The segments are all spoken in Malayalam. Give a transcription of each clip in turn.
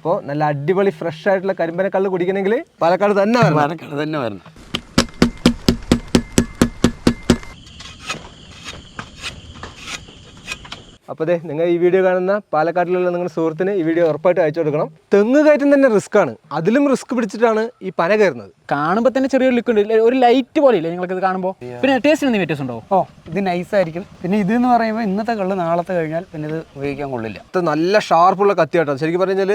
അപ്പോൾ നല്ല അടിപൊളി ഫ്രഷ് ആയിട്ടുള്ള കരിമ്പനക്കള്ള് കുടിക്കണമെങ്കിൽ പാലക്കാട് തന്നെ വരണം. പാലക്കാട് തന്നെ വരണം. അപ്പോൾ അതെ നിങ്ങൾ ഈ വീഡിയോ കാണുന്ന പാലക്കാട്ടിലുള്ള നിങ്ങളുടെ സുഹൃത്തിന് ഈ വീഡിയോ ഉറപ്പായിട്ട് അയച്ചു കൊടുക്കണം. തെങ്ങ് കയറ്റം തന്നെ റിസ്ക് ആണ്. അതിലും റിസ്ക് പിടിച്ചിട്ടാണ് ഈ പന കയറുന്നത്. കാണുമ്പോൾ തന്നെ ചെറിയൊരു ലുക്ക് ഉണ്ട്. ഒരു ലൈറ്റ് പോലെ ഇല്ലേ നിങ്ങൾക്ക് ഇത് കാണുമ്പോൾ പിന്നെ ടേസ്റ്റിന് എന്തെങ്കിലും വ്യത്യാസം ഉണ്ടോ? ഓ ഇത് നൈസ് ആയിരിക്കും. പിന്നെ ഇത് എന്ന് പറയുമ്പോൾ ഇന്നത്തെ കള്ള് നാളത്തെ കഴിഞ്ഞാൽ പിന്നെ ഇത് ഉപയോഗിക്കാൻ കൊള്ളില്ല. ഇത് നല്ല ഷാർപ്പുള്ള കത്തിയാട്ടോ. ശരിക്കും ശരിക്കും പറഞ്ഞാൽ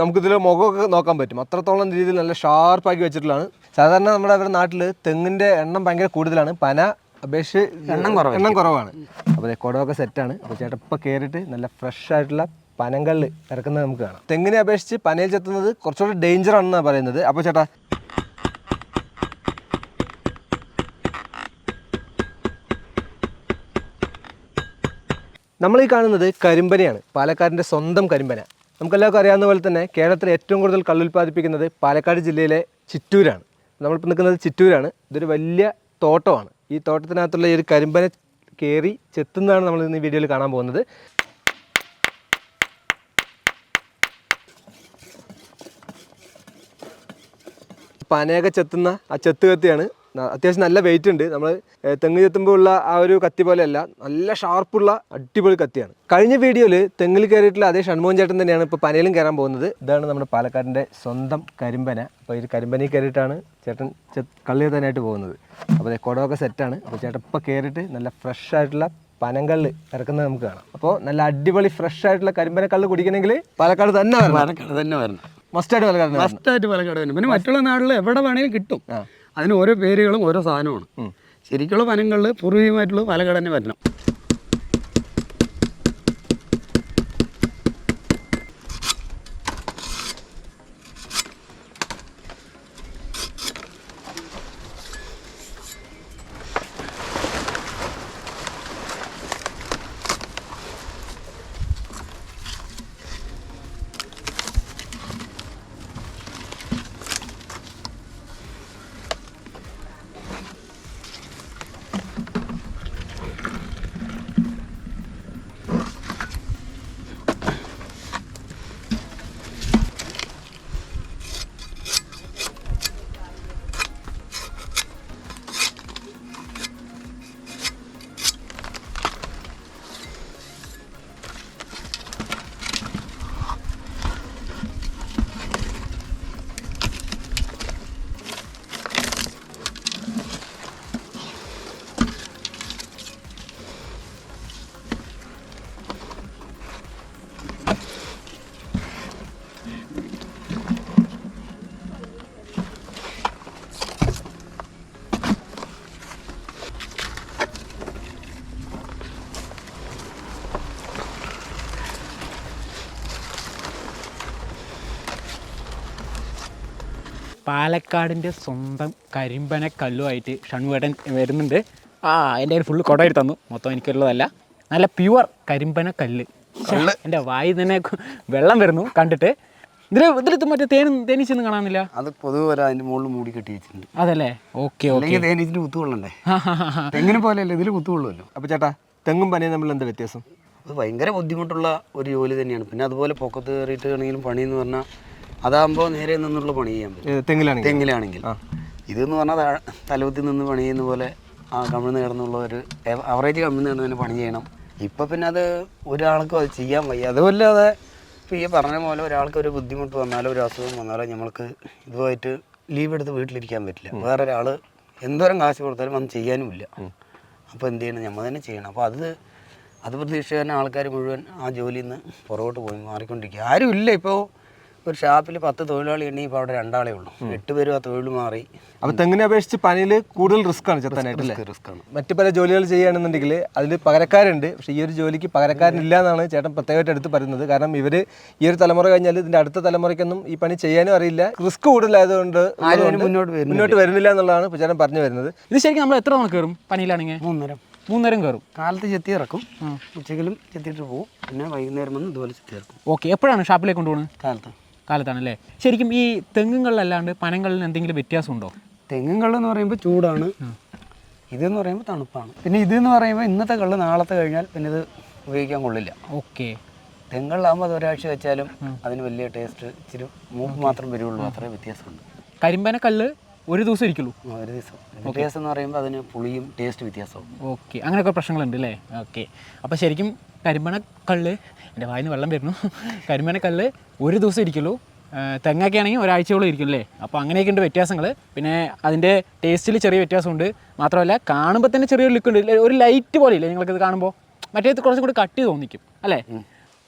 നമുക്കിതിൽ മുഖമൊക്കെ നോക്കാൻ പറ്റും. അത്രത്തോളം രീതിയിൽ നല്ല ഷാർപ്പാക്കി വെച്ചിട്ടുള്ളതാണ്. സാധാരണ നമ്മുടെ അവരുടെ നാട്ടിൽ തെങ്ങിന്റെ എണ്ണം ഭയങ്കര കൂടുതലാണ്. പന അപേക്ഷിച്ച് എണ്ണം കുറവാണ് എണ്ണം കുറവാണ്. അപ്പോൾ കുടമൊക്കെ സെറ്റാണ് അപ്പോൾ ചേട്ടൻ ഇപ്പോൾ കയറിയിട്ട് നല്ല ഫ്രഷ് ആയിട്ടുള്ള പനങ്കള്ള് ഇറക്കുന്നത് നമുക്ക് കാണാം. തെങ്ങിനെ അപേക്ഷിച്ച് പനയിൽ ചെത്തുന്നത് കുറച്ചുകൂടി ഡേഞ്ചർ ആണെന്നാണ് പറയുന്നത്. അപ്പോൾ ചേട്ടാ. നമ്മൾ ഈ കാണുന്നത് കരിമ്പനയാണ്. പാലക്കാടിന്റെ സ്വന്തം കരിമ്പന. നമുക്കെല്ലാവർക്കും അറിയാവുന്ന പോലെ തന്നെ കേരളത്തിൽ ഏറ്റവും കൂടുതൽ കള്ളുൽപ്പാദിപ്പിക്കുന്നത് പാലക്കാട് ജില്ലയിലെ ചിറ്റൂരാണ്. നമ്മളിപ്പോൾ നിൽക്കുന്നത് ചിറ്റൂരാണ്. ഇതൊരു വലിയ തോട്ടമാണ്. ഈ തോട്ടത്തിനകത്തുള്ള ഈ ഒരു കരിമ്പന കയറി ചെത്തുന്നതാണ് നമ്മൾ ഇന്ന് ഈ വീഡിയോയിൽ കാണാൻ പോകുന്നത്. പനയൊക്കെ ചെത്തുന്ന ആ ചെത്ത് കത്തിയാണ് അത്യാവശ്യം നല്ല വെയിറ്റ് ഉണ്ട്. നമ്മൾ തെങ്ങ് ചെത്തുമ്പോൾ ഉള്ള ആ ഒരു കത്തി പോലെയല്ല നല്ല ഷാർപ്പുള്ള അടിപൊളി കത്തിയാണ്. കഴിഞ്ഞ വീഡിയോയിൽ തെങ്ങിൽ കയറിയിട്ടുള്ള അതേ ഷൺമോഹൻ ചേട്ടൻ തന്നെയാണ് ഇപ്പോൾ പനയിലും കയറാൻ പോകുന്നത്. ഇതാണ് നമ്മുടെ പാലക്കാടിന്റെ സ്വന്തം കരിമ്പന. അപ്പോൾ ഈ കരിമ്പനയിൽ കയറിയിട്ടാണ് ചേട്ടൻ കള്ളി ചെത്താനായിട്ട് പോകുന്നത്. അപ്പോൾ അതെ കുടമൊക്കെ സെറ്റാണ് അപ്പോൾ ചേട്ടൻ ഇപ്പോൾ കയറിയിട്ട് നല്ല ഫ്രഷ് ആയിട്ടുള്ള പനങ്കള്ള് ഇറക്കുന്നത് നമുക്ക് കാണാം. അപ്പോൾ നല്ല അടിപൊളി ഫ്രഷ് ആയിട്ടുള്ള കരിമ്പന കള്ള് കുടിക്കണമെങ്കിൽ പാലക്കാട് തന്നെ വരണം. പാലക്കാട് തന്നെ വരണം. മസ്റ്റായിട്ട് പാലക്കാട്. മസ്റ്റായിട്ട് പാലക്കാട് വരണം. പിന്നെ മറ്റുള്ള നാട്ടിൽ എവിടെ വേണമെങ്കിലും കിട്ടും. അതിന് ഓരോ പേരുകളും ഓരോ സാധനമാണ്. ശരിക്കുള്ള വനങ്ങളിൽ പൂർവികമായിട്ടുള്ള പാലക്കാട് തന്നെ വരണം. പാലക്കാടിന്റെ സ്വന്തം കരിമ്പന കല്ലുമായിട്ട് ഷൺവേട്ടൻ വരുന്നുണ്ട്. ആ എന്റെ കയ്യിൽ ഫുള്ള് കുടയിൽ തന്നു. മൊത്തം എനിക്കുള്ളതല്ല. നല്ല പ്യുവർ കരിമ്പന കല്ല്. എന്റെ വായി തന്നെ വെള്ളം വരുന്നു കണ്ടിട്ട്. ഇതിൽ ഇതിൽ മറ്റേ തേൻ തേനീച്ചൊന്നും കാണാനില്ല? അത് പൊതുവെ അതിന്റെ അതിന്റെ മുകളിൽ മൂടി കെട്ടി വെച്ചിട്ടുണ്ട് അതല്ലേ? Okay okay. തേനീച്ചിന് കുത്തുകൊള്ളണ്ടേ തെങ്ങിനെ പോലെയല്ല ഇതിൽ കുത്തുകൊള്ളുമല്ലോ അപ്പോൾ ചേട്ടാ തെങ്ങും പനിയും തമ്മിൽ എന്താ വ്യത്യാസം? അത് ഭയങ്കര ബുദ്ധിമുട്ടുള്ള ഒരു ജോലി തന്നെയാണ്. പിന്നെ അതുപോലെ പൊക്കത്ത് കയറിയിട്ട് ആണെങ്കിലും പണി എന്ന് പറഞ്ഞാൽ അതാകുമ്പോൾ നേരെ നിന്നുള്ള പണി ചെയ്യാൻ പറ്റും. തെങ്ങിലാണെങ്കിൽ. തെങ്ങിലാണെങ്കിൽ. ഇതെന്ന് പറഞ്ഞാൽ തലവത്തിൽ നിന്ന് പണി ചെയ്യുന്ന പോലെ ആ കമിഴ്ന്ന് കിടന്നുള്ള ഒരു അവറേജ് കമിഴ്ന്ന് കിടന്ന് പണി ചെയ്യണം. ഇപ്പം പിന്നെ അത് ഒരാൾക്കും അത് ചെയ്യാൻ വയ്യ. അതുമല്ലാതെ ഇപ്പോൾ ഈ പറഞ്ഞ പോലെ ഒരാൾക്ക് ഒരു ബുദ്ധിമുട്ട് വന്നാലോ ഒരു അസുഖം വന്നാലോ നമ്മൾക്ക് ഇതുമായിട്ട് ലീവ് എടുത്ത് വീട്ടിലിരിക്കാൻ പറ്റില്ല. വേറെ ഒരാൾ എന്തോരം കാശ് കൊടുത്താലും വന്ന് ചെയ്യാനും ഇല്ല അപ്പോൾ എന്ത് ചെയ്യണം? നമ്മൾ തന്നെ ചെയ്യണം. അപ്പോൾ അത് അത് പ്രതീക്ഷിച്ച് തന്നെ ആൾക്കാർ മുഴുവൻ ആ ജോലിയിൽ നിന്ന് പുറകോട്ട് പോയി മാറിക്കൊണ്ടിരിക്കുക. ആരും ഇല്ല ഇപ്പോൾ ഒരു ഷാപ്പിൽ പത്ത് തൊഴിലാളി ഉണ്ടെങ്കിൽ ഇപ്പോൾ അവിടെ രണ്ടാളേ ഉള്ളൂ. എട്ട് പേരും ആ തൊഴിൽ മാറി. അപ്പോൾ തെങ്ങിനെ അപേക്ഷിച്ച് പനിയിൽ കൂടുതൽ റിസ്ക് ആണ് ചെറുതായിട്ട് അല്ലേ? റിസ്ക് ആണ്. മറ്റു പല ജോലികൾ ചെയ്യുകയാണെന്നുണ്ടെങ്കിൽ അതിൽ പകരക്കാരുണ്ട്. പക്ഷേ ഈ ഒരു ജോലിക്ക് പകരക്കാരനില്ല എന്നാണ് ചേട്ടൻ പ്രത്യേകമായിട്ട് എടുത്ത് പറയുന്നത്. കാരണം ഇവർ ഈ ഒരു തലമുറ കഴിഞ്ഞാൽ ഇതിന്റെ അടുത്ത തലമുറയ്ക്കൊന്നും ഈ പണി ചെയ്യാനും അറിയില്ല. റിസ്ക് കൂടുതലായതുകൊണ്ട് മുന്നോട്ട് വരുന്നില്ല. എന്നുള്ളതാണ് ഇപ്പോൾ ചേട്ടൻ പറഞ്ഞു വരുന്നത്. ഇത് ശരിക്കും നമ്മൾ എത്ര തവണ കയറും പനിയിലാണെങ്കിൽ? മൂന്നേരം. മൂന്നേരം കയറും കാലത്ത് ചെത്തി ഇറക്കും. ഉച്ചയ്ക്കിലും ചെത്തിയിട്ട് പോകും പിന്നെ വൈകുന്നേരം വന്ന് ഇതുപോലെ ചെത്തി ഇറക്കും. ഓക്കെ. എപ്പോഴാണ് ഷാപ്പിലേക്ക് കൊണ്ടുപോകുന്നത് കാലത്ത്. കാലത്താണല്ലേ? ശരിക്കും ഈ തെങ്ങുകളിലല്ലാണ്ട് പനങ്ങളിൽ എന്തെങ്കിലും വ്യത്യാസമുണ്ടോ? ഉണ്ടോ തെങ്ങുകൾ എന്ന് പറയുമ്പോൾ ചൂടാണ് ഇതെന്ന് പറയുമ്പോൾ തണുപ്പാണ്. പിന്നെ ഇതെന്ന് പറയുമ്പോൾ ഇന്നത്തെ കള്ള് നാളത്തെ കഴിഞ്ഞാൽ പിന്നെ ഇത് ഉപയോഗിക്കാൻ കൊള്ളില്ല. ഓക്കെ. തെങ്ങുകളിലാകുമ്പോൾ അത് ഒരാഴ്ച വെച്ചാലും അതിന് വലിയ ടേസ്റ്റ് ഇച്ചിരി മൂപ്പ് മാത്രം വരുള്ളൂ. അത്രേ വ്യത്യാസമുണ്ട് കരിമ്പന കല്ല് ഒരു ദിവസം ഇരിക്കുള്ളൂ? ഒരു ദിവസം. വ്യത്യാസം എന്ന് പറയുമ്പോൾ അതിന് പുളിയും ടേസ്റ്റ് വ്യത്യാസവും ഓക്കെ. അങ്ങനെയൊക്കെ പ്രശ്നങ്ങളുണ്ട് അല്ലേ? ഓക്കെ. അപ്പോൾ ശരിക്കും കരിമ്പന എന്റെ എന്റെ വായിന്ന് വെള്ളം വരുന്നു. കരിമ്പന ഒരു ദിവസം ഇരിക്കുള്ളൂ. തെങ്ങൊക്കെയാണെങ്കിൽ തെങ്ങൊക്കെ ആണെങ്കിൽ ഒരാഴ്ചയോളം ഇരിക്കും അല്ലേ? അപ്പോൾ അങ്ങനെയൊക്കെ ഉണ്ട് വ്യത്യാസങ്ങൾ പിന്നെ അതിന്റെ ടേസ്റ്റിൽ ചെറിയ വ്യത്യാസമുണ്ട്. മാത്രമല്ല കാണുമ്പോൾ തന്നെ ചെറിയൊരു ലുക്ക് ഉണ്ട്. ഒരു ലൈറ്റ് പോലെ ഇല്ലേ നിങ്ങൾക്കിത് കാണുമ്പോൾ മറ്റേത് കുറച്ചും കൂടി കട്ടി തോന്നിക്കും അല്ലേ?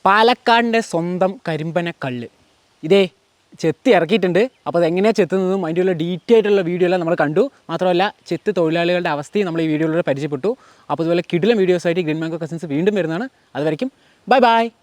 പാലക്കാടിന്റെ സ്വന്തം കരിമ്പന കല്ല് ഇതേ ചെത്തി ഇറക്കിയിട്ടുണ്ട്. അപ്പോൾ അതെങ്ങനെയാണ് ചെത്തുന്നതും അതിന്റെ ഉള്ള ഡീറ്റെയിൽ ആയിട്ടുള്ള വീഡിയോ എല്ലാം നമ്മൾ കണ്ടു. മാത്രമല്ല ചെത്ത് തൊഴിലാളികളുടെ അവസ്ഥയും നമ്മൾ ഈ വീഡിയോയിലൂടെ പരിചയപ്പെട്ടു. അപ്പോൾ ഇതുപോലെ കിടിലം വീഡിയോസായിട്ട് ഗ്രീൻ മാങ്കോ കസിൻസ് വീണ്ടും വരുന്നതാണ്. അതുവരയ്ക്കും ബൈ ബൈ